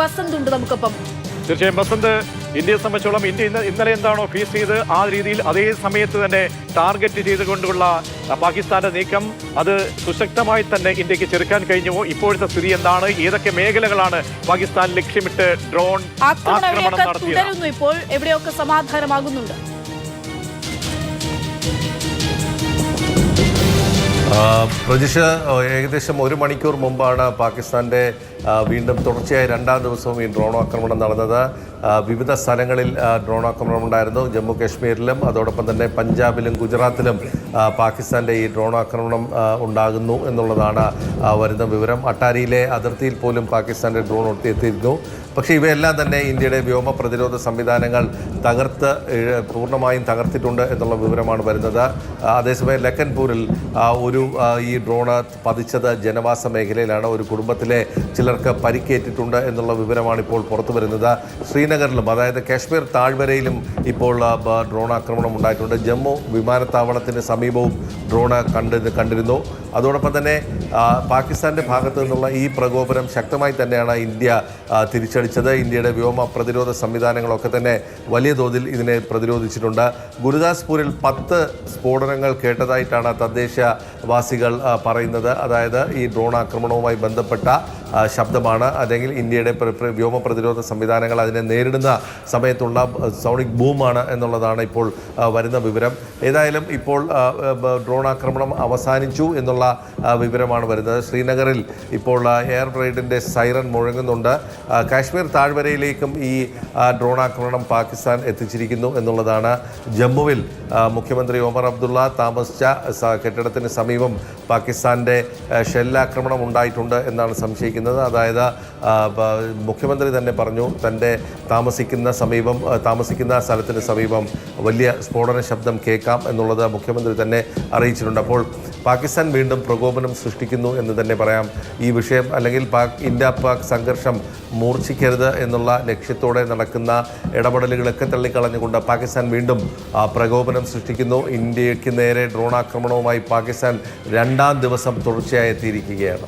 ബസന്ത് ഉണ്ട് നമുക്കൊപ്പം. തീർച്ചയായും ബസന്ത് ഇന്ത്യയെ സംബന്ധിച്ചോളം ഇന്ത്യ ഇന്ന് ഇന്നലെ എന്താണോ ഫേസ് ചെയ്ത് ആ രീതിയിൽ അതേ സമയത്ത് തന്നെ ടാർഗറ്റ് ചെയ്തുകൊണ്ടുള്ള പാകിസ്ഥാന്റെ നീക്കം അത് സുശക്തമായി തന്നെ ഇന്ത്യയ്ക്ക് ചെറുക്കാൻ കഴിഞ്ഞുവോ ഇപ്പോഴത്തെ സ്ഥിതി എന്താണ്? ഏതൊക്കെ മേഖലകളാണ് പാകിസ്ഥാൻ ലക്ഷ്യമിട്ട് ഡ്രോൺ ആക്രമണം നടത്തിയത്? ഇപ്പോൾ. എവിടെയൊക്കെ സമാധാനമാകുന്നുണ്ട്? പ്രജിഷ ഏകദേശം ഒരു മണിക്കൂർ മുമ്പാണ് പാകിസ്ഥാന്റെ വീണ്ടും തുടർച്ചയായ രണ്ടാം ദിവസവും ഈ ഡ്രോൺ ആക്രമണം നടന്നത്. വിവിധ സ്ഥലങ്ങളിൽ ഡ്രോൺ ആക്രമണം ഉണ്ടായിരുന്നു ജമ്മു കാശ്മീരിലും അതോടൊപ്പം തന്നെ പഞ്ചാബിലും ഗുജറാത്തിലും. ആ, പാകിസ്ഥാന്റെ ഈ ഡ്രോൺ ആക്രമണം ഉണ്ടാകുന്നു എന്നുള്ളതാണ് വരുന്ന വിവരം. അട്ടാരിയിലെ അതിർത്തിയിൽ പോലും പാകിസ്ഥാന്റെ ഡ്രോൺ എത്തിയിരുന്നു പക്ഷേ ഇവയെല്ലാം തന്നെ ഇന്ത്യയുടെ വ്യോമ പ്രതിരോധ സംവിധാനങ്ങൾ തകർത്ത് പൂർണമായും തകർത്തിട്ടുണ്ട് എന്നുള്ള വിവരമാണ് വരുന്നത്. അതേസമയം ലക്കൻപൂരിൽ ഒരു ഈ ഡ്രോണ് പതിച്ചത് ജനവാസ മേഖലയിലാണ്. ഒരു കുടുംബത്തിലെ ചിലർക്ക് പരിക്കേറ്റിട്ടുണ്ട് എന്നുള്ള വിവരമാണ് ഇപ്പോൾ പുറത്തു വരുന്നത്. ശ്രീനഗറിലും അതായത് കാശ്മീർ താഴ്വരയിലും ഇപ്പോൾ ഡ്രോൺ ആക്രമണം ഉണ്ടായിട്ടുണ്ട്. ജമ്മു വിമാനത്താവളത്തിന് സമീപവും ഡ്രോണ് കണ്ട് കണ്ടിരുന്നു. അതോടൊപ്പം തന്നെ പാകിസ്ഥാന്റെ ഭാഗത്തു നിന്നുള്ള ഈ പ്രകോപനം ശക്തമായി തന്നെയാണ് ഇന്ത്യ തിരിച്ചടിച്ചത്. ഇന്ത്യയുടെ വ്യോമ പ്രതിരോധ സംവിധാനങ്ങളൊക്കെ തന്നെ വലിയ തോതിൽ ഇതിനെ പ്രതിരോധിച്ചിട്ടുണ്ട്. ഗുരുദാസ്പൂരിൽ പത്ത് സ്ഫോടനങ്ങൾ കേട്ടതായിട്ടാണ് തദ്ദേശവാസികൾ പറയുന്നത്. അതായത് ഈ ഡ്രോൺ ആക്രമണവുമായി ബന്ധപ്പെട്ട ശബ്ദമാണ്. അല്ലെങ്കിൽ ഇന്ത്യയുടെ വ്യോമ പ്രതിരോധ സംവിധാനങ്ങൾ അതിനെ നേരിടുന്ന സമയത്തുള്ള സൗണിക് ബൂമാണ് എന്നുള്ളതാണ് ഇപ്പോൾ വരുന്ന വിവരം. ഏതായാലും ഇപ്പോൾ ഡ്രോൺ ആക്രമണം അവസാനിച്ചു എന്നുള്ള വിവരമാണ് വരുന്നത്. ശ്രീനഗറിൽ ഇപ്പോൾ എയർ റെയ്ഡിന്റെ സൈറൻ മുഴങ്ങുന്നുണ്ട്. കാശ്മീർ താഴ്വരയിലേക്കും ഈ ഡ്രോൺ ആക്രമണം പാകിസ്ഥാൻ എത്തിച്ചിരിക്കുന്നു എന്നുള്ളതാണ് ജമ്മുവിൽ മുഖ്യമന്ത്രി ഒമർ അബ്ദുള്ള താമസിച്ച കെട്ടിടത്തിന് സമീപം പാകിസ്ഥാന്റെ ഷെല്ലാക്രമണം ഉണ്ടായിട്ടുണ്ട് എന്നാണ് സംശയിക്കുന്നത്. അതായത് മുഖ്യമന്ത്രി തന്നെ പറഞ്ഞു തന്റെ താമസിക്കുന്ന സമീപം താമസിക്കുന്ന സ്ഥലത്തിന് സമീപം വലിയ സ്ഫോടന ശബ്ദം കേൾക്കാം എന്നുള്ളത് മുഖ്യമന്ത്രി തന്നെ അറിയിച്ചിട്ടുണ്ട്. അപ്പോൾ പാകിസ്ഥാൻ വീണ്ടും പ്രകോപനം സൃഷ്ടിക്കുന്നു എന്ന് തന്നെ പറയാം. ഈ വിഷയം അല്ലെങ്കിൽ പാക് ഇന്ത്യ പാക് സംഘർഷം മൂർച്ഛിക്കരുത് എന്നുള്ള ലക്ഷ്യത്തോടെ നടക്കുന്ന ഇടപെടലുകളൊക്കെ തള്ളിക്കളഞ്ഞുകൊണ്ട് പാകിസ്ഥാൻ വീണ്ടും പ്രകോപനം സൃഷ്ടിക്കുന്നു. ഇന്ത്യയ്ക്ക് നേരെ ഡ്രോൺ ആക്രമണവുമായി പാകിസ്ഥാൻ രണ്ടാം ദിവസം തുടർച്ചയായി എത്തിയിരിക്കുകയാണ്.